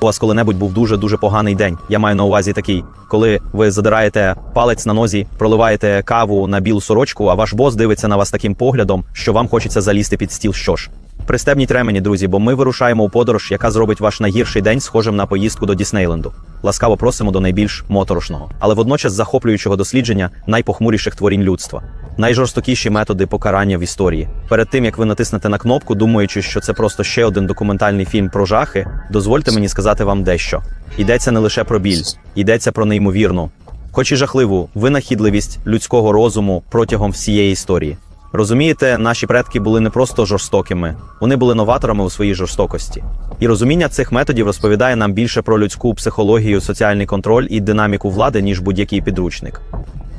У вас коли-небудь був дуже дуже поганий день. Я маю на увазі такий, коли ви задираєте палець на нозі, проливаєте каву на білу сорочку, а ваш бос дивиться на вас таким поглядом, що вам хочеться залізти під стіл. Що ж, пристебніть ремені, друзі, бо ми вирушаємо у подорож, яка зробить ваш найгірший день схожим на поїздку до Діснейленду. Ласкаво просимо до найбільш моторошного, але водночас захоплюючого дослідження найпохмуріших творінь людства. Найжорстокіші методи покарання в історії. Перед тим як ви натиснете на кнопку, думаючи, що це просто ще один документальний фільм про жахи, дозвольте мені сказати вам дещо. Йдеться не лише про біль, йдеться про неймовірну, хоч і жахливу винахідливість людського розуму протягом всієї історії. Розумієте, наші предки були не просто жорстокими, вони були новаторами у своїй жорстокості. І розуміння цих методів розповідає нам більше про людську психологію, соціальний контроль і динаміку влади, ніж будь-який підручник.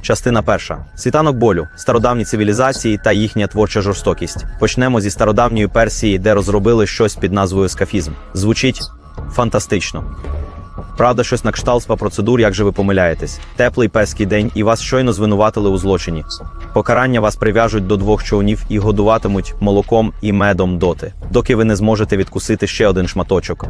Частина перша: світанок болю, стародавні цивілізації та їхня творча жорстокість. Почнемо зі стародавньої Персії, де розробили щось під назвою скафізм. Звучить фантастично. Правда, щось на кшталт спа-процедур, як же ви помиляєтесь. Теплий песький день, і вас щойно звинуватили у злочині. Покарання вас прив'яжуть до двох човнів і годуватимуть молоком і медом доти, доки ви не зможете відкусити ще один шматочок.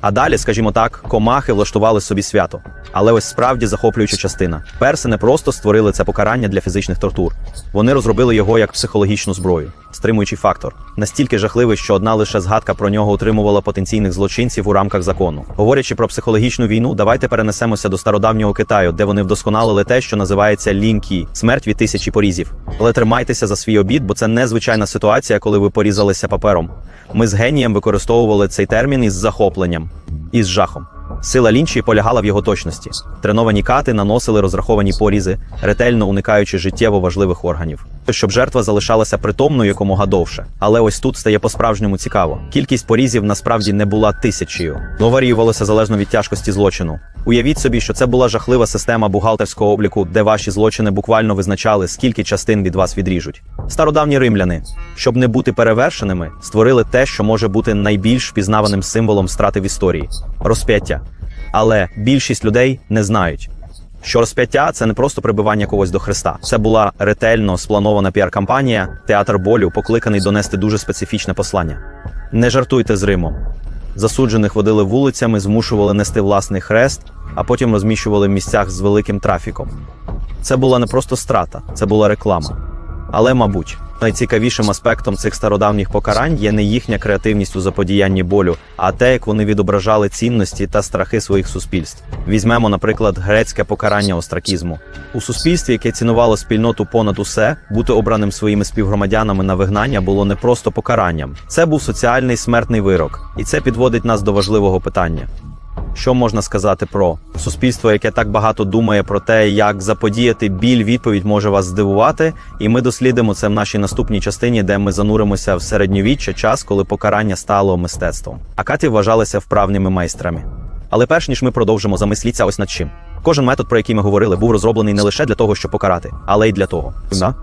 А далі, скажімо так, комахи влаштували собі свято. Але ось справді захоплююча частина. Перси не просто створили це покарання для фізичних тортур. Вони розробили його як психологічну зброю, стримуючий фактор, настільки жахливий, що одна лише згадка про нього утримувала потенційних злочинців у рамках закону. Говорячи про психологічну війну, давайте перенесемося до стародавнього Китаю, де вони вдосконалили те, що називається лінкі смерть від тисячі порізів. Але тримайтеся за свій обід, бо це незвичайна ситуація, коли ви порізалися папером. Ми з генієм використовували цей термін із захопленням і з жахом. Сила лінчі полягала в його точності. Треновані кати наносили розраховані порізи, ретельно уникаючи життєво важливих органів, щоб жертва залишалася притомною якомога довше. Але ось тут стає по-справжньому цікаво. Кількість порізів насправді не була тисячею, но варіювалося залежно від тяжкості злочину. Уявіть собі, що це була жахлива система бухгалтерського обліку, де ваші злочини буквально визначали, скільки частин від вас відріжуть. Стародавні римляни, щоб не бути перевершеними, створили те, що може бути найбільш впізнаваним символом страти в історії розп'яття. Але більшість людей не знають. Що розп'яття це не просто прибивання когось до хреста. Це була ретельно спланована піар-кампанія, театр болю, покликаний донести дуже специфічне послання. Не жартуйте з Римом. Засуджених водили вулицями, змушували нести власний хрест, а потім розміщували в місцях з великим трафіком. Це була не просто страта, це була реклама. Але, мабуть, найцікавішим аспектом цих стародавніх покарань є не їхня креативність у заподіянні болю, а те, як вони відображали цінності та страхи своїх суспільств. Візьмемо, наприклад, грецьке покарання остракізму. У суспільстві, яке цінувало спільноту понад усе, бути обраним своїми співгромадянами на вигнання було не просто покаранням. Це був соціальний смертний вирок, і це підводить нас до важливого питання. Що можна сказати про суспільство, яке так багато думає про те, як заподіяти біль, відповідь може вас здивувати, і ми дослідимо це в нашій наступній частині, де ми зануримося в середньовіччя, час, коли покарання стало мистецтвом. А каті вважалися вправними майстрами. Але перш ніж ми продовжимо, замисліться ось над чим. Кожен метод, про який ми говорили, був розроблений не лише для того, щоб покарати, але й для того,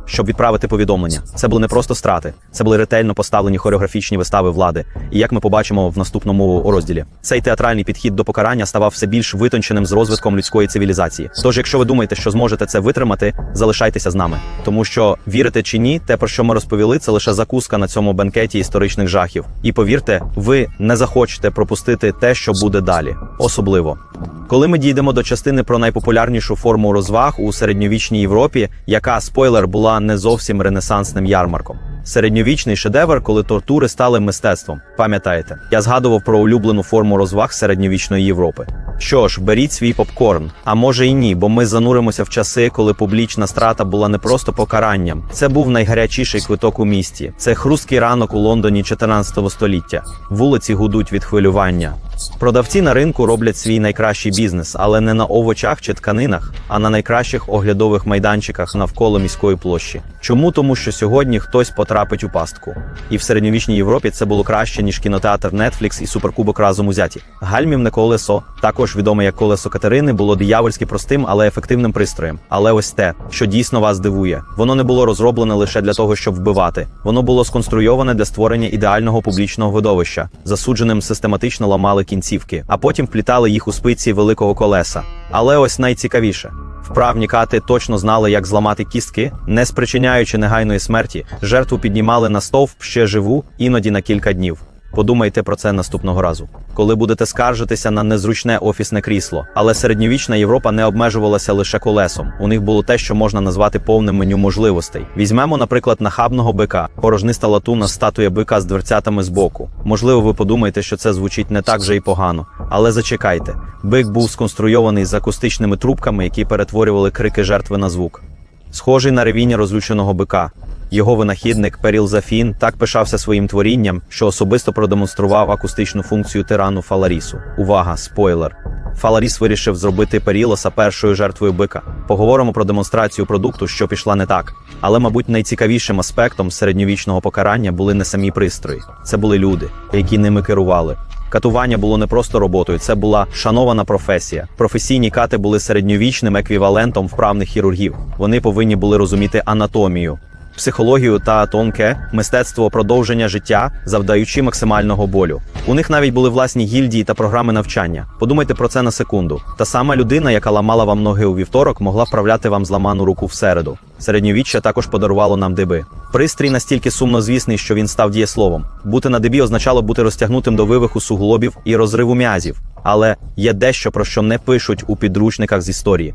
щоб відправити повідомлення. Це були не просто страти, це були ретельно поставлені хореографічні вистави влади. І як ми побачимо в наступному розділі, цей театральний підхід до покарання ставав все більш витонченим з розвитком людської цивілізації. Тож, якщо ви думаєте, що зможете це витримати, залишайтеся з нами, тому що вірите чи ні, те про що ми розповіли, це лише закуска на цьому бенкеті історичних жахів. І повірте, ви не захочете пропустити те, що буде далі, особливо. Коли ми дійдемо до частини про найпопулярнішу форму розваг у середньовічній Європі, яка спойлер була не зовсім ренесансним ярмарком. Середньовічний шедевр, коли тортури стали мистецтвом. Пам'ятаєте, я згадував про улюблену форму розваг середньовічної Європи. Що ж, беріть свій попкорн, а може і ні, бо ми зануримося в часи, коли публічна страта була не просто покаранням. Це був найгарячіший квиток у місті. Це хрусткий ранок у Лондоні 14 століття. Вулиці гудуть від хвилювання. Продавці на ринку роблять свій найкращий бізнес, але не на овочах чи тканинах, а на найкращих оглядових майданчиках навколо міської площі. Чому? Тому що сьогодні хтось потрапить у пастку. І в середньовічній Європі це було краще, ніж кінотеатр Netflix і суперкубок разом узяті. Гальмівне колесо, також відоме як колесо Катерини, було диявольськи простим, але ефективним пристроєм. Але ось те, що дійсно вас дивує, воно не було розроблене лише для того, щоб вбивати. Воно було сконструйоване для створення ідеального публічного видовища. Засудженим систематично ламали кінцівки, а потім вплітали їх у спиці великого колеса. Але ось найцікавіше. Вправні кати точно знали, як зламати кістки, не спричиняючи негайної смерті, жертву піднімали на стовп ще живу, іноді на кілька днів. Подумайте про це наступного разу, коли будете скаржитися на незручне офісне крісло. Але середньовічна Європа не обмежувалася лише колесом. У них було те, що можна назвати повним меню можливостей. Візьмемо, наприклад, нахабного бика, порожниста латуна статуя бика з дверцятами збоку. Можливо, ви подумаєте, що це звучить не так вже і погано, але зачекайте. Бик був сконструйований з акустичними трубками, які перетворювали крики жертви на звук. Схожий на ревіння розлюченого бика. Його винахідник Періл Зафін так пишався своїм творінням, що особисто продемонстрував акустичну функцію тирану Фаларісу. Увага, спойлер! Фаларіс вирішив зробити Перілоса першою жертвою бика. Поговоримо про демонстрацію продукту, що пішла не так. Але, мабуть, найцікавішим аспектом середньовічного покарання були не самі пристрої, це були люди, які ними керували. Катування було не просто роботою, це була шанована професія. Професійні кати були середньовічним еквівалентом вправних хірургів. Вони повинні були розуміти анатомію, психологію та тонке мистецтво продовження життя, завдаючи максимального болю. У них навіть були власні гільдії та програми навчання. Подумайте про це на секунду. Та сама людина, яка ламала вам ноги у вівторок, могла вправляти вам зламану руку в середу. Середньовіччя також подарувало нам диби. Пристрій настільки сумнозвісний, що він став дієсловом. Бути на дибі означало бути розтягнутим до вивиху суглобів і розриву м'язів. Але є дещо про що не пишуть у підручниках з історії.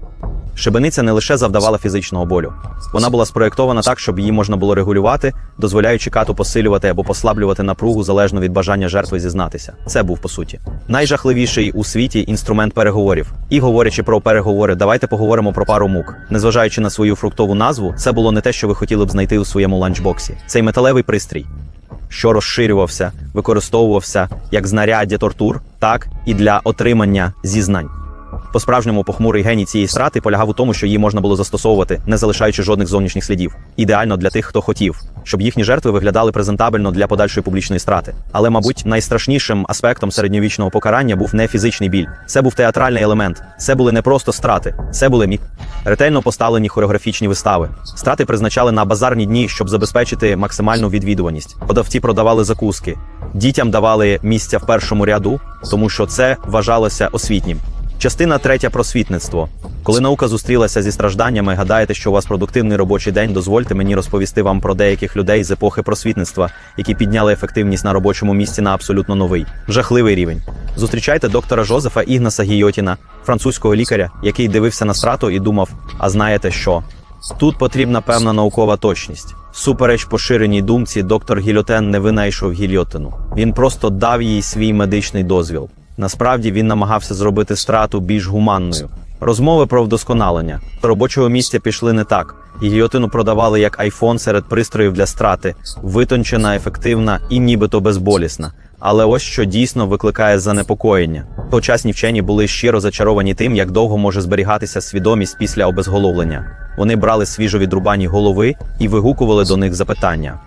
Шибениця не лише завдавала фізичного болю, вона була спроєктована так, щоб її можна було регулювати, дозволяючи кату посилювати або послаблювати напругу залежно від бажання жертви зізнатися. Це був по суті найжахливіший у світі інструмент переговорів. І говорячи про переговори, давайте поговоримо про пару мук. Незважаючи на свою фруктову назву, це було не те, що ви хотіли б знайти у своєму ланчбоксі. Цей металевий пристрій. Що розширювався, використовувався як знаряддя тортур, так і для отримання зізнань. По-справжньому похмурий геній цієї страти полягав у тому, що її можна було застосовувати, не залишаючи жодних зовнішніх слідів. Ідеально для тих, хто хотів, щоб їхні жертви виглядали презентабельно для подальшої публічної страти. Але, мабуть, найстрашнішим аспектом середньовічного покарання був не фізичний біль. Це був театральний елемент. Це були не просто страти, це були мі... ретельно поставлені хореографічні вистави. Страти призначали на базарні дні, щоб забезпечити максимальну відвідуваність. Продавці продавали закуски, дітям давали місця в першому ряду, тому що це вважалося освітнім. Частина третя просвітництво. Коли наука зустрілася зі стражданнями, гадаєте, що у вас продуктивний робочий день, дозвольте мені розповісти вам про деяких людей з епохи просвітництва, які підняли ефективність на робочому місці на абсолютно новий, жахливий рівень. Зустрічайте доктора Жозефа Ігнаса Гійотіна, французького лікаря, який дивився на страту і думав: а знаєте що? Тут потрібна певна наукова точність. Супереч поширеній думці, доктор Гільотен не винайшов гільотину. Він просто дав їй свій медичний дозвіл. Насправді він намагався зробити страту більш гуманною. Розмови про вдосконалення робочого місця пішли не так. Гільйотину продавали як айфон серед пристроїв для страти, витончена, ефективна і нібито безболісна. Але ось що дійсно викликає занепокоєння. Тогочасні вчені були щиро зачаровані тим, як довго може зберігатися свідомість після обезголовлення. Вони брали свіжо відрубані голови і вигукували до них запитання,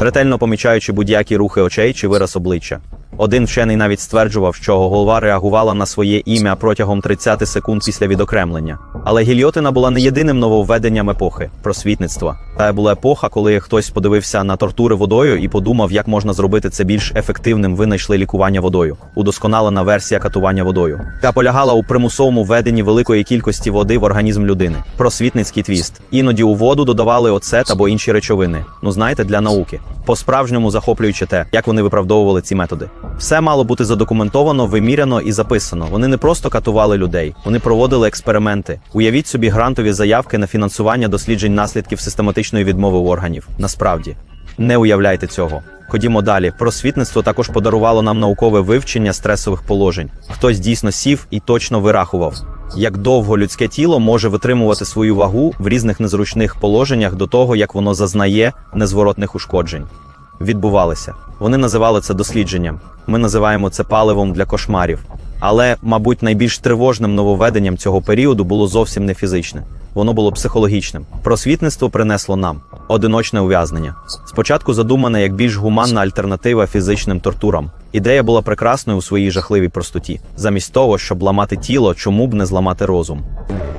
ретельно помічаючи будь-які рухи очей чи вираз обличчя. Один вчений навіть стверджував, що голова реагувала на своє ім'я протягом 30 секунд після відокремлення. Але гільйотина була не єдиним нововведенням епохи просвітництва. Та була епоха, коли хтось подивився на тортури водою і подумав, як можна зробити це більш ефективним. Винайшли лікування водою, удосконалена версія катування водою, яка полягала у примусовому введенні великої кількості води в організм людини. Просвітницький твіст. Іноді у воду додавали оцет або інші речовини. Ну знаєте, для науки. По-справжньому захоплюючи те, як вони виправдовували ці методи. Все мало бути задокументовано, виміряно і записано. Вони не просто катували людей, вони проводили експерименти. Уявіть собі грантові заявки на фінансування досліджень наслідків систематичної відмови органів. Насправді не уявляйте цього. Ходімо далі. Просвітництво також подарувало нам наукове вивчення стресових положень. Хтось дійсно сів і точно вирахував, як довго людське тіло може витримувати свою вагу в різних незручних положеннях до того, як воно зазнає незворотних ушкоджень. Відбувалися. Вони називали це дослідженням. Ми називаємо це паливом для кошмарів. Але, мабуть, найбільш тривожним нововведенням цього періоду було зовсім не фізичне. Воно було психологічним. Просвітництво принесло нам одиночне ув'язнення. Спочатку задумане як більш гуманна альтернатива фізичним тортурам. Ідея була прекрасною у своїй жахливій простоті. Замість того, щоб ламати тіло, чому б не зламати розум.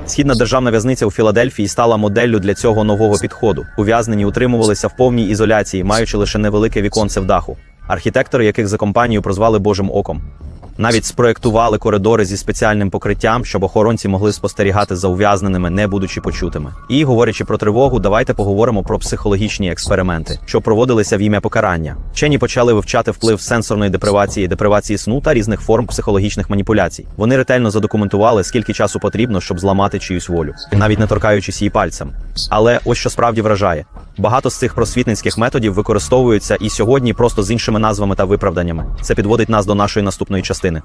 Східна державна в'язниця у Філадельфії стала моделлю для цього нового підходу. Ув'язнені утримувалися в повній ізоляції, маючи лише невелике віконце в даху. Архітектори, яких за компанію прозвали Божим оком. Навіть спроектували коридори зі спеціальним покриттям, щоб охоронці могли спостерігати за ув'язненими, не будучи почутими. І говорячи про тривогу, давайте поговоримо про психологічні експерименти, що проводилися в ім'я покарання. Вчені почали вивчати вплив сенсорної депривації, депривації сну та різних форм психологічних маніпуляцій. Вони ретельно задокументували, скільки часу потрібно, щоб зламати чиюсь волю, навіть не торкаючись її пальцем. Але ось що справді вражає: багато з цих просвітницьких методів використовуються і сьогодні просто з іншими назвами та виправданнями. Це підводить нас до нашої наступної частини,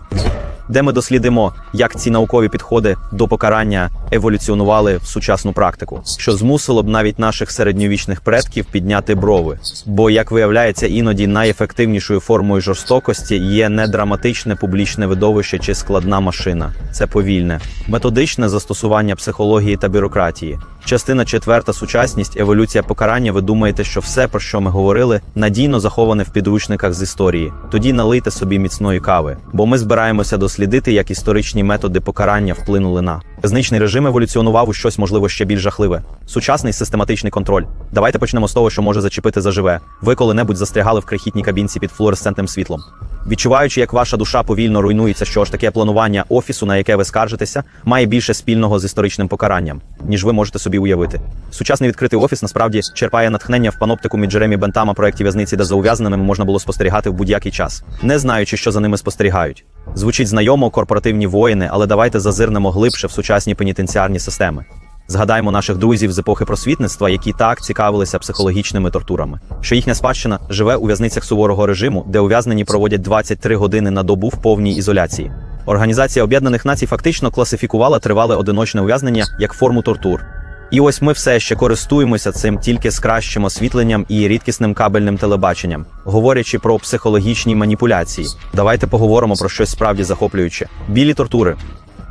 де ми дослідимо, як ці наукові підходи до покарання еволюціонували в сучасну практику, що змусило б навіть наших середньовічних предків підняти брови. Бо, як виявляється, іноді найефективнішою формою жорстокості є не драматичне публічне видовище чи складна машина, це повільне, методичне застосування психології та бюрократії. Частина четверта сучасність, еволюція покарання. Ви думаєте, що все, про що ми говорили, надійно заховане в підручниках з історії. Тоді налийте собі міцної кави, бо ми збираємося дослідити, як історичні методи покарання вплинули на зничний режим еволюціонував у щось можливо ще більш жахливе. Сучасний систематичний контроль. Давайте почнемо з того, що може зачепити заживе. Ви коли-небудь застрягали в крихітній кабінці під флуоресцентним світлом. Відчуваючи, як ваша душа повільно руйнується, що ж таке планування офісу, на яке ви скаржитеся, має більше спільного з історичним покаранням, ніж ви можете собі уявити. Сучасний відкритий офіс насправді черпає натхнення в паноптику Джеремі Бентама проєкті в'язниці, де за ув'язненими можна було спостерігати в будь-який час, не знаючи, що за ними спостерігають. Звучить знайомо корпоративні воїни, але давайте зазирнемо глибше в сучасні пенітенціарні системи. Згадаймо наших друзів з епохи просвітництва, які так цікавилися психологічними тортурами, що їхня спадщина живе у в'язницях суворого режиму, де ув'язнені проводять 23 години на добу в повній ізоляції. Організація Об'єднаних Націй фактично класифікувала тривале одиночне ув'язнення як форму тортур. І ось ми все ще користуємося цим тільки з кращим освітленням і рідкісним кабельним телебаченням, говорячи про психологічні маніпуляції. Давайте поговоримо про щось справді захоплююче: білі тортури.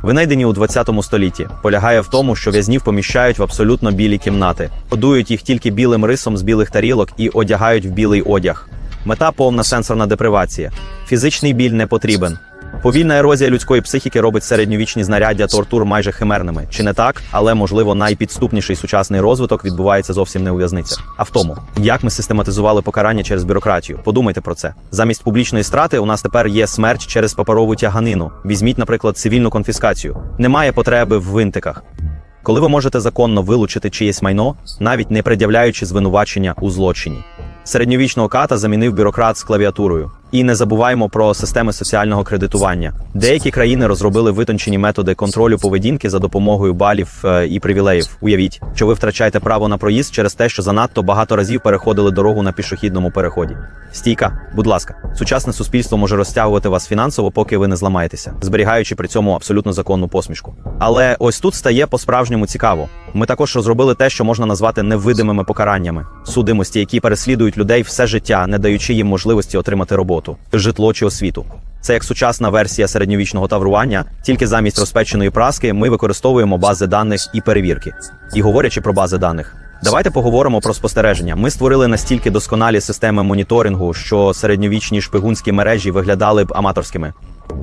Винайдені у 20 столітті, полягає в тому, що в'язнів поміщають в абсолютно білі кімнати, годують їх тільки білим рисом з білих тарілок і одягають в білий одяг. Мета повна сенсорна депривація. Фізичний біль не потрібен. Повільна ерозія людської психіки робить середньовічні знаряддя тортур майже химерними. Чи не так? Але можливо найпідступніший сучасний розвиток відбувається зовсім не у в'язницях, а в тому, як ми систематизували покарання через бюрократію. Подумайте про це. Замість публічної страти у нас тепер є смерть через паперову тяганину. Візьміть, наприклад, цивільну конфіскацію. Немає потреби в винтиках. Коли ви можете законно вилучити чиєсь майно, навіть не пред'являючи звинувачення у злочині. Середньовічного ката замінив бюрократ з клавіатурою. І не забуваємо про системи соціального кредитування. Деякі країни розробили витончені методи контролю поведінки за допомогою балів е, і привілеїв. Уявіть, що ви втрачаєте право на проїзд через те, що занадто багато разів переходили дорогу на пішохідному переході. Стійка, будь ласка, сучасне суспільство може розтягувати вас фінансово, поки ви не зламаєтеся, зберігаючи при цьому абсолютно законну посмішку. Але ось тут стає по-справжньому цікаво. Ми також розробили те, що можна назвати невидимими покараннями, судимості, які переслідують людей все життя, не даючи їм можливості отримати роботу, житло чи освіту. Це як сучасна версія середньовічного таврування, тільки замість розпеченої праски ми використовуємо бази даних і перевірки. І говорячи про бази даних. Давайте поговоримо про спостереження. Ми створили настільки досконалі системи моніторингу, що середньовічні шпигунські мережі виглядали б аматорськими.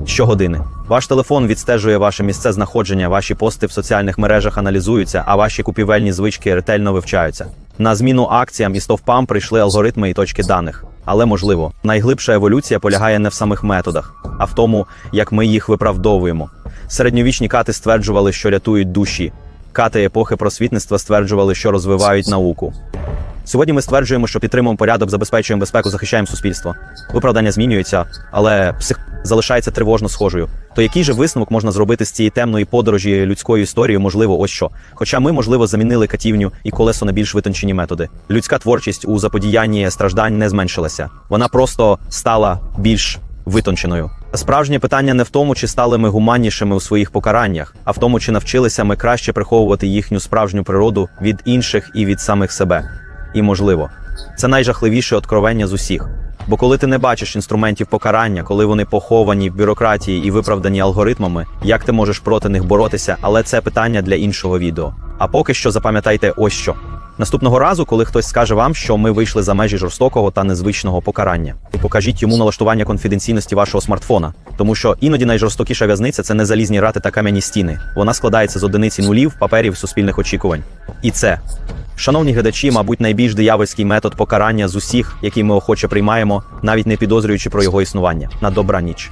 Щогодини ваш телефон відстежує ваше місце знаходження, ваші пости в соціальних мережах аналізуються, а ваші купівельні звички ретельно вивчаються. На зміну акціям і стовпам прийшли алгоритми і точки даних. Але можливо, найглибша еволюція полягає не в самих методах, а в тому, як ми їх виправдовуємо. Середньовічні кати стверджували, що рятують душі. Кати епохи просвітництва стверджували, що розвивають науку. Сьогодні ми стверджуємо, що підтримуємо порядок, забезпечуємо безпеку, захищаємо суспільство. Виправдання змінюються, але псих залишається тривожно схожою. То який же висновок можна зробити з цієї темної подорожі людською історією? Можливо, ось що. Хоча ми, можливо, замінили катівню і колесо на більш витончені методи. Людська творчість у заподіянні страждань не зменшилася. Вона просто стала більш витонченою. Справжнє питання не в тому, чи стали ми гуманнішими у своїх покараннях, а в тому, чи навчилися ми краще приховувати їхню справжню природу від інших і від самих себе. І можливо, це найжахливіше откровення з усіх. Бо коли ти не бачиш інструментів покарання, коли вони поховані в бюрократії і виправдані алгоритмами, як ти можеш проти них боротися? Але це питання для іншого відео. А поки що запам'ятайте ось що. Наступного разу, коли хтось скаже вам, що ми вийшли за межі жорстокого та незвичного покарання, покажіть йому налаштування конфіденційності вашого смартфона, тому що іноді найжорстокіша в'язниця це не залізні рати та кам'яні стіни. Вона складається з одиниці нулів, паперів, суспільних очікувань. І це, шановні глядачі, мабуть, найбільш диявольський метод покарання з усіх, який ми охоче приймаємо, навіть не підозрюючи про його існування. На добра ніч.